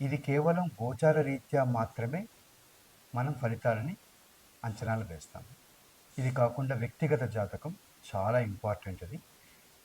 ఇది కేవలం గోచార రీత్యా మాత్రమే మనం ఫలితాలని అంచనాలు వేస్తాం. ఇది కాకుండా వ్యక్తిగత జాతకం చాలా ఇంపార్టెంట్ అది.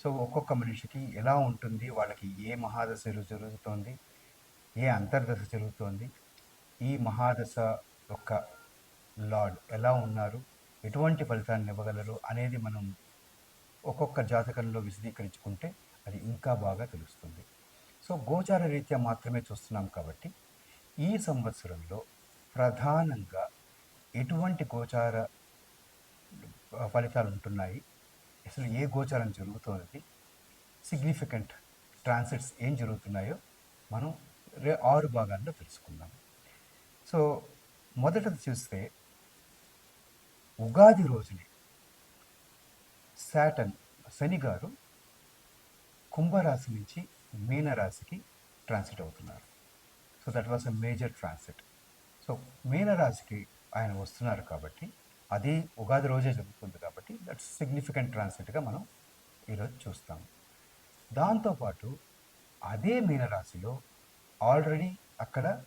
సో ఒక్కొక్క మనిషికి ఎలా ఉంటుంది వాళ్ళకి ఏ మహాదశ జరుగుతోంది ఏ అంతర్దశ జరుగుతోంది ఈ మహాదశ యొక్క లార్డ్ ఎలా ఉన్నారు ఎటువంటి ఫలితాన్ని ఇవ్వగలరు అనేది మనం ఒక్కొక్క జాతకంలో విశదీకరించుకుంటే అది ఇంకా బాగా తెలుస్తుంది. సో గోచార రీత్యా మాత్రమే చూస్తున్నాం కాబట్టి ఈ సంవత్సరంలో ప్రధానంగా ఎటువంటి గోచార ఫలితాలు ఉంటున్నాయి? అసలు ఏ గోచారం జరుగుతున్నది సిగ్నిఫికెంట్ ట్రాన్సిట్స్ ఏం జరుగుతున్నాయో మనం రే ఆరు భాగాల్లో తెలుసుకుందాం. సో మొదటది చూస్తే ఉగాది రోజునే శాటన్ శని గారు కుంభరాశి నుంచి మీనరాశికి ట్రాన్సిట్ అవుతున్నారు. So that was a major transit so మీనరాశికి ఆయన వస్తున్నారు కాబట్టి అది ఉగాది రోజే జరుగుతుంది కాబట్టి దట్స్ సిగ్నిఫికెంట్ ట్రాన్సిట్గా మనం ఈరోజు చూస్తాం. దాంతోపాటు అదే మీనరాశిలో ఆల్రెడీ అక్కడ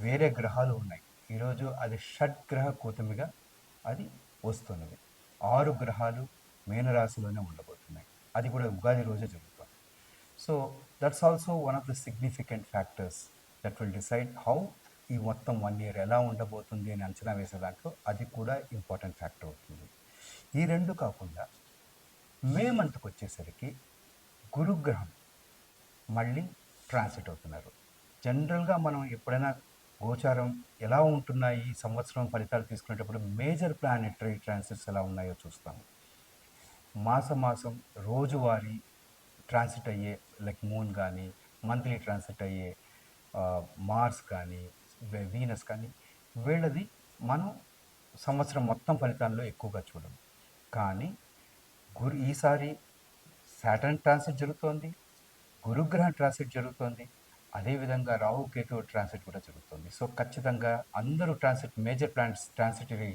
వేరే గ్రహాలు ఉన్నాయి. ఈరోజు అది షడ్గ్రహ కూతమిగా అది వస్తున్నది. ఆరు గ్రహాలు మీనరాశిలోనే ఉండబోతున్నాయి. అది కూడా ఉగాది రోజే జరుగుతుంది. So that's also one of the significant factors that will decide how ఈ మొత్తం వన్ ఇయర్ ఎలా ఉండబోతుంది అని అంచనా వేసే దాంట్లో అది కూడా ఇంపార్టెంట్ ఫ్యాక్టర్ అవుతుంది. ఈ రెండు కాకుండా మే మంత్కి వచ్చేసరికి గురుగ్రహం మళ్ళీ ట్రాన్సిట్ అవుతున్నారు. జనరల్గా మనం ఎప్పుడైనా గోచారం ఎలా ఉంటున్నాయి ఈ సంవత్సరం ఫలితాలు తీసుకునేటప్పుడు మేజర్ ప్లానెటరీ ట్రాన్సిట్స్ ఎలా ఉన్నాయో చూస్తాము. మాసం మాసం రోజువారీ ట్రాన్సిట్ అయ్యే లైక్ మూన్ కానీ మంత్లీ ట్రాన్సిట్ అయ్యే మార్స్ కానీ వీనస్ కానీ వీళ్ళది మనం సంవత్సరం మొత్తం ఫలితాల్లో ఎక్కువగా చూడము కానీ గురు ఈసారి సాటర్న్ ట్రాన్సిట్ జరుగుతోంది గురుగ్రహం ట్రాన్సిట్ జరుగుతోంది అదేవిధంగా రాహు కేతు ట్రాన్సిట్ కూడా జరుగుతుంది. సో ఖచ్చితంగా అందరూ transit major planets transitory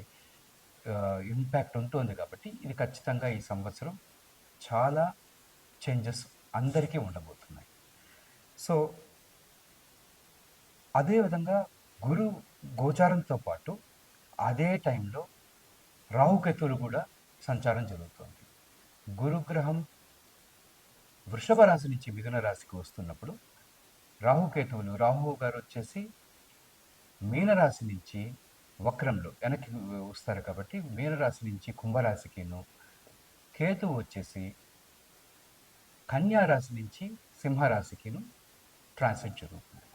impact ఉంటుంది కాబట్టి ఇది ఖచ్చితంగా ఈ సంవత్సరం చాలా చేంజెస్ అందరికీ ఉండబోతున్నాయి. సో అదేవిధంగా గురు గోచారంతో పాటు అదే టైంలో రాహుకేతువులు కూడా సంచారం జరుగుతుంది. గురుగ్రహం వృషభ రాశి నుంచి మిథున రాశికి వస్తున్నప్పుడు రాహుకేతువులు రాహు గారు వచ్చేసి మీనరాశి నుంచి వక్రంలో వెనక్కి వస్తారు కాబట్టి మీనరాశి నుంచి కుంభరాశికిను కేతువు వచ్చేసి కన్యా రాశి నుంచి సింహరాశికిను ట్రాన్సిట్ జరుగుతుంది.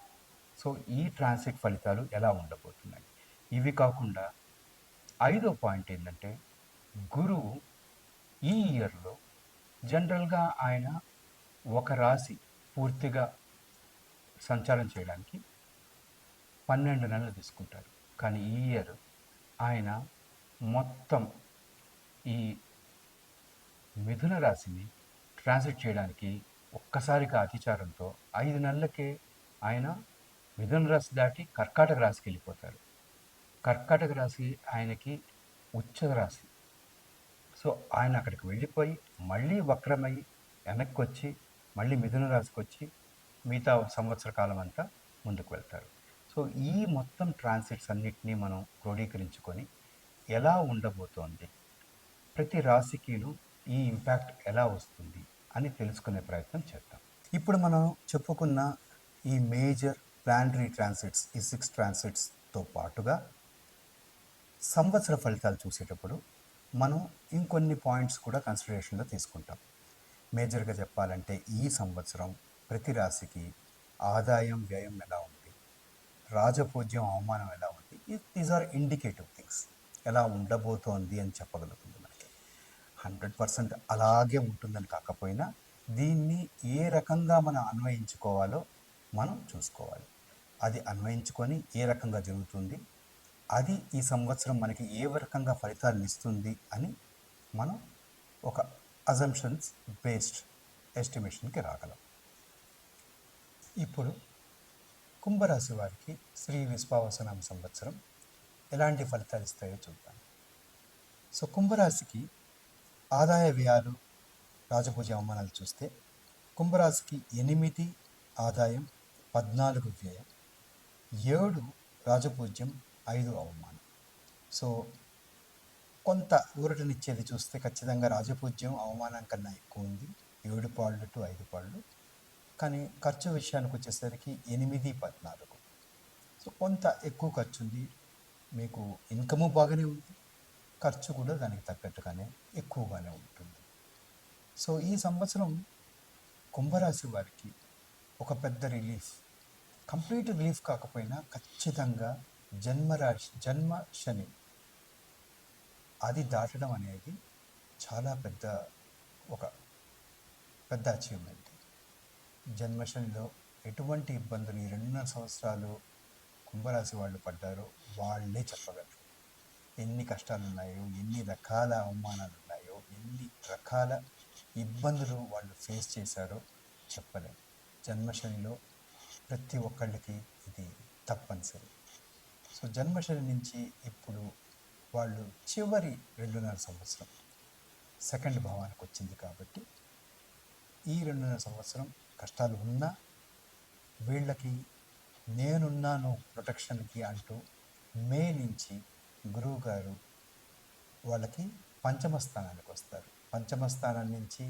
సో ఈ ట్రాన్సిట్ ఫలితాలు ఎలా ఉండబోతున్నాయి? ఇవి కాకుండా ఐదో పాయింట్ ఏంటంటే గురువు ఈ ఇయర్లో జనరల్గా ఆయన ఒక రాశి పూర్తిగా సంచారం చేయడానికి పన్నెండు నెలలు తీసుకుంటారు కానీ ఈ ఇయర్ ఆయన మొత్తం ఈ మిథున రాశిని ట్రాన్స్లేట్ చేయడానికి ఒక్కసారిగా అతిచారంతో ఐదు నెలలకే ఆయన మిథున రాశి దాటి కర్కాటక రాశికి వెళ్ళిపోతారు. కర్కాటక రాశి ఆయనకి ఉచ్చ రాశి. సో ఆయన అక్కడికి వెళ్ళిపోయి మళ్ళీ వక్రమై వెనక్కి వచ్చి మళ్ళీ మిథున రాశికి వచ్చి మిగతా సంవత్సర కాలం అంతా ముందుకు వెళ్తారు. సో ఈ మొత్తం ట్రాన్సిట్స్ అన్నిటినీ మనం క్రోడీకరించుకొని ఎలా ఉండబోతోంది? ప్రతి రాశికిను ఈ ఇంపాక్ట్ ఎలా వస్తుంది అని తెలుసుకునే ప్రయత్నం చేద్దాం. ఇప్పుడు మనం చెప్పుకున్న ఈ మేజర్ ప్లానటరీ ట్రాన్సిట్స్ ఈ సిక్స్ ట్రాన్సిట్స్తో పాటుగా సంవత్సర ఫలితాలు చూసేటప్పుడు మనం ఇంకొన్ని పాయింట్స్ కూడా కన్సిడరేషన్లో తీసుకుంటాం. మేజర్గా చెప్పాలంటే ఈ సంవత్సరం ప్రతి రాశికి ఆదాయం వ్యయం ఎలా ఉంది? రాజపూజ్యం అవమానం ఎలా ఉంది? దీస్ ఆర్ ఇండికేటివ్ థింగ్స్ ఎలా ఉండబోతోంది అని చెప్పగలుగుతుంది హండ్రెడ్ పర్సెంట్ అలాగే ఉంటుందని కాకపోయినా దీన్ని ఏ రకంగా మనం అన్వయించుకోవాలో మనం చూసుకోవాలి. అది అన్వయించుకొని ఏ రకంగా జరుగుతుంది అది ఈ సంవత్సరం మనకి ఏ రకంగా ఫలితాలను ఇస్తుంది అని మనం ఒక అజంప్షన్స్ బేస్డ్ ఎస్టిమేషన్కి రాగలం. ఇప్పుడు కుంభరాశి వారికి శ్రీ విశ్వావసనామ సంవత్సరం ఎలాంటి ఫలితాలు ఇస్తాయో చూద్దాం. సో కుంభరాశికి ఆదాయ వ్యయాలు రాజభోజ అవమానాలు చూస్తే కుంభరాశికి ఎనిమిది ఆదాయం పద్నాలుగు వ్యయం ఏడు రాజపూజ్యం ఐదు అవమానం. సో కొంత ఊరటనిచ్చేది చూస్తే ఖచ్చితంగా రాజపూజ్యం అవమానం కన్నా ఎక్కువ ఉంది. ఏడు పాళ్ళు టు ఐదు పాళ్ళు. కానీ ఖర్చు విషయానికి వచ్చేసరికి ఎనిమిది పద్నాలుగు. సో కొంత ఎక్కువ ఖర్చు ఉంది మీకు ఇన్కము బాగానే ఉంది. ఖర్చు కూడా దానికి తగ్గట్టుగానే ఎక్కువగానే ఉంటుంది. సో ఈ సంవత్సరం కుంభరాశి వారికి ఒక పెద్ద రిలీఫ్. కంప్లీట్ రిలీఫ్ కాకపోయినా ఖచ్చితంగా జన్మరాశి జన్మ శని అది దాటడం అనేది చాలా పెద్ద ఒక పెద్ద అచీవ్మెంట్ జన్మశనిలో ఎటువంటి ఇబ్బందులు ఈ రెండున్నర సంవత్సరాలు కుంభరాశి వాళ్ళు పడ్డారో వాళ్ళే చెప్పగలరు. ఎన్ని కష్టాలు ఉన్నాయో ఎన్ని రకాల అవమానాలు ఉన్నాయో ఎన్ని రకాల ఇబ్బందులు వాళ్ళు ఫేస్ చేశారో చెప్పలేం. జన్మశనిలో ప్రతి ఒక్కళ్ళకి ఇది తప్పనిసరి. సో జన్మశని నుంచి ఇప్పుడు వాళ్ళు చివరి రెండున్నర సంవత్సరం సెకండ్ భావానికి వచ్చింది కాబట్టి ఈ రెండున్నర సంవత్సరం కష్టాలు ఉన్నా వీళ్ళకి నేనున్నాను ప్రొటెక్షన్కి అంటూ మే నుంచి గురువు గారు వాళ్ళకి పంచమ స్థానానికి వస్తారు పంచమ స్థానం నుంచి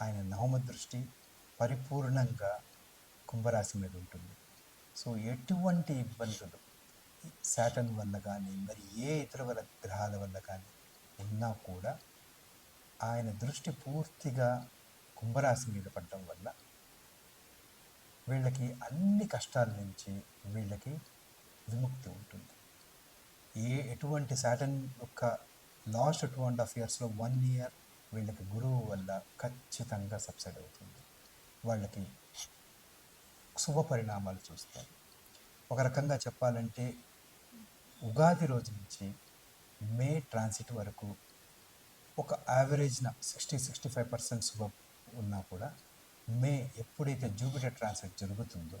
ఆయన నవమ దృష్టి పరిపూర్ణంగా కుంభరాశి మీద ఉంటుంది. సో ఎటువంటి ఇబ్బందులు శాటన్ వల్ల కానీ మరి ఏ ఇతర వల్ల గ్రహాల వల్ల కానీ ఉన్నా కూడా ఆయన దృష్టి పూర్తిగా కుంభరాశి మీద పడడం వల్ల వీళ్ళకి అన్ని కష్టాల నుంచి వీళ్ళకి విముక్తి ఉంటుంది. ఏ ఎటువంటి శాటన్ యొక్క లాస్ట్ టూ అండ్ హాఫ్ ఇయర్స్లో వన్ ఇయర్ వీళ్ళకి గురువు వల్ల ఖచ్చితంగా సబ్సైడ్ అవుతుంది. వాళ్ళకి శుభ పరిణామాలు చూస్తారు. ఒక రకంగా చెప్పాలంటే ఉగాది రోజు నుంచి మే ట్రాన్సిట్ వరకు ఒక యావరేజ్న సిక్స్టీ సిక్స్టీ ఫైవ్ పర్సెంట్ శుభం ఉన్నా కూడా మే ఎప్పుడైతే జూపిటర్ ట్రాన్సిట్ జరుగుతుందో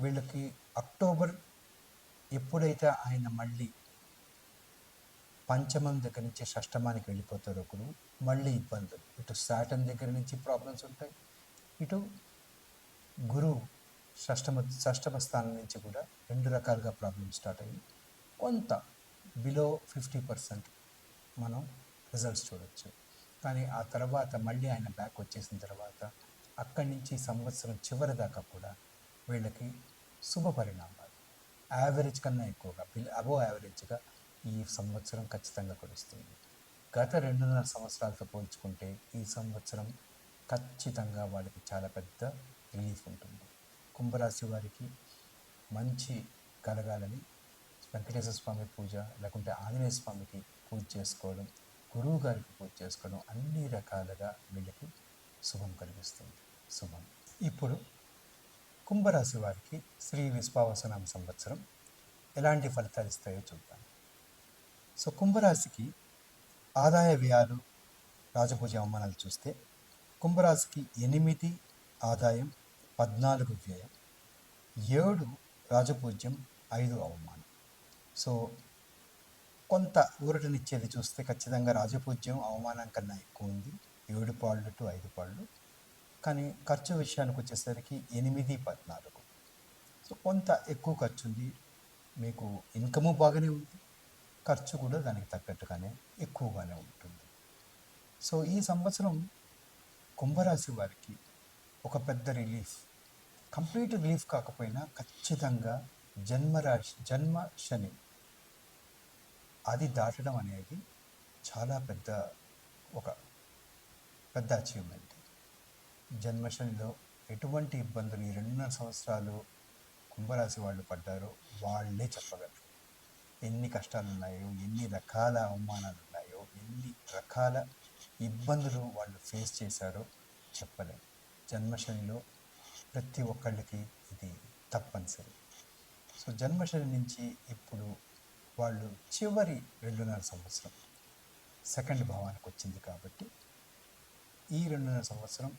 వీళ్ళకి అక్టోబర్ ఎప్పుడైతే ఆయన మళ్ళీ పంచమం దగ్గర నుంచి షష్టమానికి వెళ్ళిపోతారు ఒకరు మళ్ళీ ఇబ్బందులు. ఇటు సాటన్ దగ్గర నుంచి ప్రాబ్లమ్స్ ఉంటాయి. ఇటు గురువు షష్టమ షష్టమ స్థానం నుంచి కూడా రెండు రకాలుగా ప్రాబ్లమ్స్ స్టార్ట్ అయ్యి కొంత బిలో ఫిఫ్టీ పర్సెంట్ మనం రిజల్ట్స్ చూడొచ్చు. కానీ ఆ తర్వాత మళ్ళీ ఆయన బ్యాక్ వచ్చేసిన తర్వాత అక్కడి నుంచి సంవత్సరం చివరి దాకా కూడా వీళ్ళకి శుభ పరిణామాలు. యావరేజ్ కన్నా ఎక్కువగా బిల్ అబో యావరేజ్గా ఈ సంవత్సరం ఖచ్చితంగా కురుస్తుంది గత రెండున్నర సంవత్సరాలతో పోల్చుకుంటే ఈ సంవత్సరం ఖచ్చితంగా వాళ్ళకి చాలా పెద్ద రిలీఫ్ ఉంటుంది. కుంభరాశి వారికి మంచి కలగాలని వెంకటేశ్వర స్వామి పూజ లేకుంటే ఆంజనేయ స్వామికి పూజ చేసుకోవడం గురువు గారికి పూజ చేసుకోవడం అన్ని రకాలుగా వీళ్ళకి శుభం కలిగిస్తుంది. శుభం. ఇప్పుడు కుంభరాశి వారికి శ్రీ విశ్వావసనామ సంవత్సరం ఎలాంటి ఫలితాలు ఇస్తాయో చూద్దాం. సో కుంభరాశికి ఆదాయ వ్యయాలు రాజపూజ అవమానాలు చూస్తే కుంభరాశికి ఎనిమిది ఆదాయం పద్నాలుగు వ్యయం ఏడు రాజపూజ్యం ఐదు అవమానం. సో కొంత ఊరటనిచ్చేది చూస్తే ఖచ్చితంగా రాజపూజ్యం అవమానం కన్నా ఎక్కువ ఉంది. ఏడు పాళ్ళు టు ఐదు పాళ్ళు. కానీ ఖర్చు విషయానికి వచ్చేసరికి ఎనిమిది పద్నాలుగు. సో కొంత ఎక్కువ ఖర్చు ఉంది మీకు ఇన్కము బాగానే ఉంది. ఖర్చు కూడా దానికి తగ్గట్టుగానే ఎక్కువగానే ఉంటుంది. సో ఈ సంవత్సరం కుంభరాశి వారికి ఒక పెద్ద రిలీఫ్. కంప్లీట్ రిలీఫ్ కాకపోయినా ఖచ్చితంగా జన్మరాశి జన్మ శని అది దాటడం అనేది చాలా పెద్ద ఒక పెద్ద అచీవ్మెంట్ జన్మశనిలో ఎటువంటి ఇబ్బందులు ఈ రెండున్నర సంవత్సరాలు కుంభరాశి వాళ్ళు పడ్డారో వాళ్ళే చెప్పగలరు. ఎన్ని కష్టాలు ఉన్నాయో ఎన్ని రకాల అవమానాలు ఉన్నాయో ఎన్ని రకాల ఇబ్బందులు వాళ్ళు ఫేస్ చేశారో చెప్పలేం. జన్మశనిలో ప్రతి ఒక్కళ్ళకి ఇది తప్పనిసరి. సో జన్మశని నుంచి ఇప్పుడు వాళ్ళు చివరి రెండున్నర సంవత్సరం సెకండ్ భావానికి వచ్చింది కాబట్టి ఈ రెండున్నర సంవత్సరం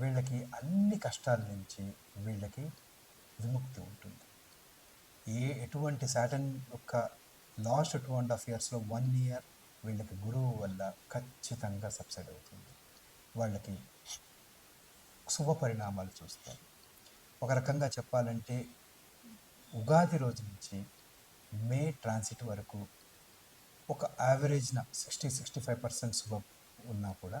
వీళ్ళకి అన్ని కష్టాల నుంచి వీళ్ళకి విముక్తి ఉంటుంది. ఏ ఎటువంటి శాటన్ యొక్క లాస్ట్ టూ అండ్ హాఫ్ ఇయర్స్లో వన్ ఇయర్ వీళ్ళకి గురువు వల్ల ఖచ్చితంగా సబ్సైడ్ అవుతుంది. వాళ్ళకి శుభ పరిణామాలు చూస్తారు. ఒక రకంగా చెప్పాలంటే ఉగాది రోజు నుంచి మే ట్రాన్సిట్ వరకు ఒక యావరేజ్న సిక్స్టీ సిక్స్టీ ఫైవ్ పర్సెంట్ శుభం ఉన్నా కూడా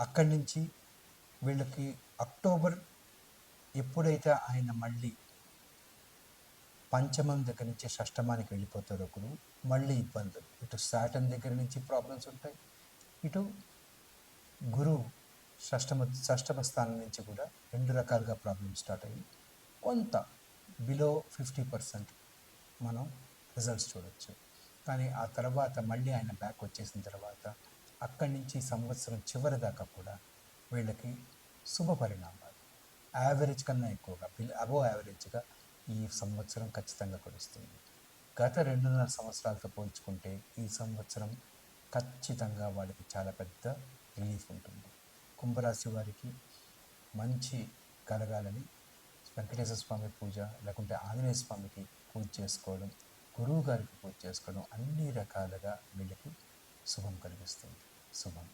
అక్కడి నుంచి వీళ్ళకి అక్టోబర్ ఎప్పుడైతే ఆయన మళ్ళీ పంచమం దగ్గర నుంచి షష్టమానికి వెళ్ళిపోతారు ఒకరు మళ్ళీ ఇబ్బందులు. ఇటు సాటన్ దగ్గర నుంచి ప్రాబ్లమ్స్ ఉంటాయి. ఇటు గురువు షష్టమ షష్టమ స్థానం నుంచి కూడా రెండు రకాలుగా ప్రాబ్లమ్స్ స్టార్ట్ అయ్యి కొంత బిలో ఫిఫ్టీ పర్సెంట్ మనం రిజల్ట్స్ చూడొచ్చు. కానీ ఆ తర్వాత మళ్ళీ ఆయన బ్యాక్ వచ్చేసిన తర్వాత అక్కడి నుంచి సంవత్సరం చివరి దాకా కూడా వీళ్ళకి శుభ పరిణామాలు. యావరేజ్ కన్నా ఎక్కువగా బిల్ అబో యావరేజ్గా ఈ సంవత్సరం ఖచ్చితంగా కురుస్తుంది గత రెండున్నర సంవత్సరాలతో పోల్చుకుంటే ఈ సంవత్సరం ఖచ్చితంగా వాళ్ళకి చాలా పెద్ద రిలీఫ్ ఉంటుంది. కుంభరాశి వారికి మంచి కలగాలని వెంకటేశ్వర స్వామి పూజ లేకుంటే ఆంజనేయ స్వామికి పూజ చేసుకోవడం గురువు గారికి పూజ చేసుకోవడం అన్ని రకాలుగా వీళ్ళకి శుభం కలిగిస్తుంది శుభం